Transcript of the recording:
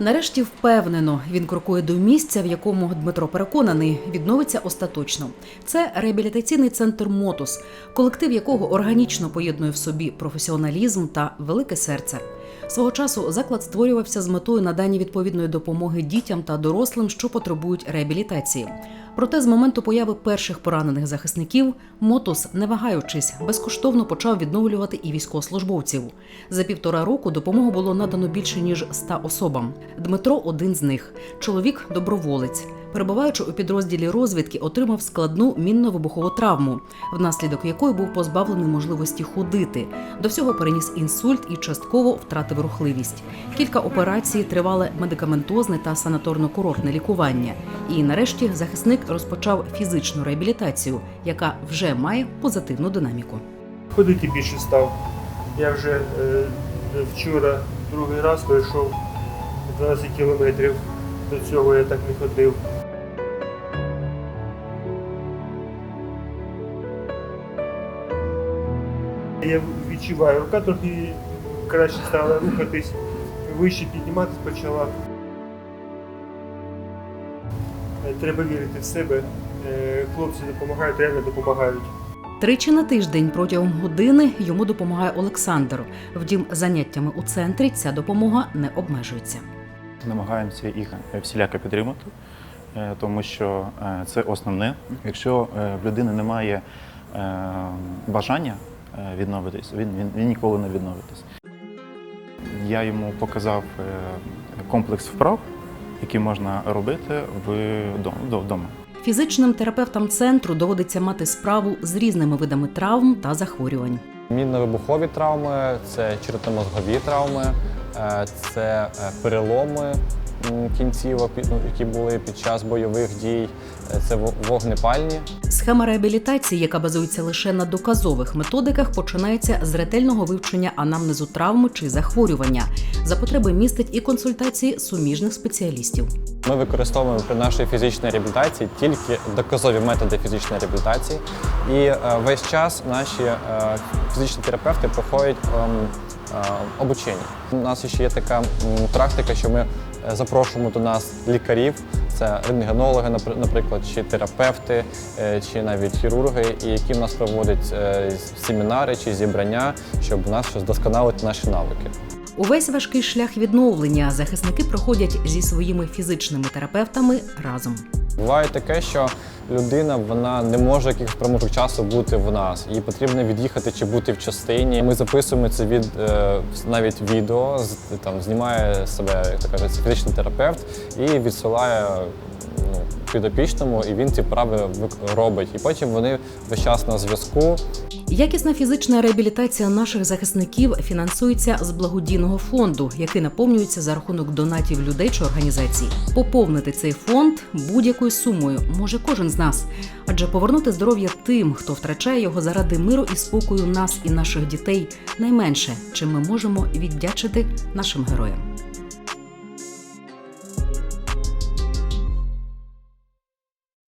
Нарешті впевнено він крокує до місця, в якому Дмитро переконаний, відновиться остаточно. Це реабілітаційний центр Мотус, колектив якого органічно поєднує в собі професіоналізм та велике серце. Свого часу заклад створювався з метою надання відповідної допомоги дітям та дорослим, що потребують реабілітації. Проте з моменту появи перших поранених захисників мотос, не вагаючись, безкоштовно почав відновлювати і військовослужбовців. За півтора року допомогу було надано більше ніж 100 особам. Дмитро один з них. Чоловік доброволець. Перебуваючи у підрозділі розвідки, отримав складну мінно-вибухову травму, внаслідок якої був позбавлений можливості ходити. До всього переніс інсульт і частково втратив рухливість. Кілька операцій тривале медикаментозне та санаторно-курортне лікування. І нарешті захисник розпочав фізичну реабілітацію, яка вже має позитивну динаміку. Ходити більше став. Я вже е, вчора другий раз пройшов 12 кілометрів. До цього я так не ходив. Я відчуваю, рука трохи краще стала рухатись, вище підніматись почала. Е, Треба вірити в себе. Е, Хлопці допомагають, реально допомагають. Тричі на тиждень протягом години йому допомагає Олександр. Втім, заняттями у центрі ця допомога не обмежується. Намагаємося їх всіляко підтримати, е, тому що е, це основне. Якщо е, в людини немає е, бажання е, відновитись, він, він, він ніколи не відновитись. Я йому показав е, комплекс вправ, які можна робити вдома- вдома. Фізичним терапевтам центру доводиться мати справу з різними видами травм та захворювань. Мінно-вибухові травми, це черепно-мозгові травми, е, це е, переломи кінцівок, ну, які були під час бойових дій, е, це вогнепальні. Схема реабілітації, яка базується лише на доказових методиках, починається з ретельного вивчення анамнезу травми чи захворювання. За потреби містить і консультації суміжних спеціалістів. Ми використовуємо при нашій фізичній реабілітації тільки доказові методи фізичної реабілітації. І е, весь час наші е, фізичні терапевти проходять ем, е, обучення. У нас ще є така практика, що ми запрошуємо до нас лікарів. Це рентгенологи, напр- наприклад, чи терапевти, е, чи навіть хірурги, і які в нас проводять е, семінари чи зібрання, щоб нас вдосконалити наші навики. Увесь важкий шлях відновлення захисники проходять зі своїми фізичними терапевтами разом. Буває таке, що людина вона не може якихось проміжок часу бути в нас. Їй потрібно від'їхати чи бути в частині. Ми записуємо це від е, навіть відео, там знімає себе, як то фізичний терапевт і відсилає ну, підопічному, і він ці вправи робить. І потім вони весь час на зв'язку. Якісна фізична реабілітація наших захисників фінансується з благодійного фонду, який наповнюється за рахунок донатів людей чи організацій. Поповнити цей фонд будь-якою сумою може кожен з нас, адже повернути здоров'я тим, хто втрачає його заради миру і спокою нас і наших дітей, найменше, чим ми можемо віддячити нашим героям.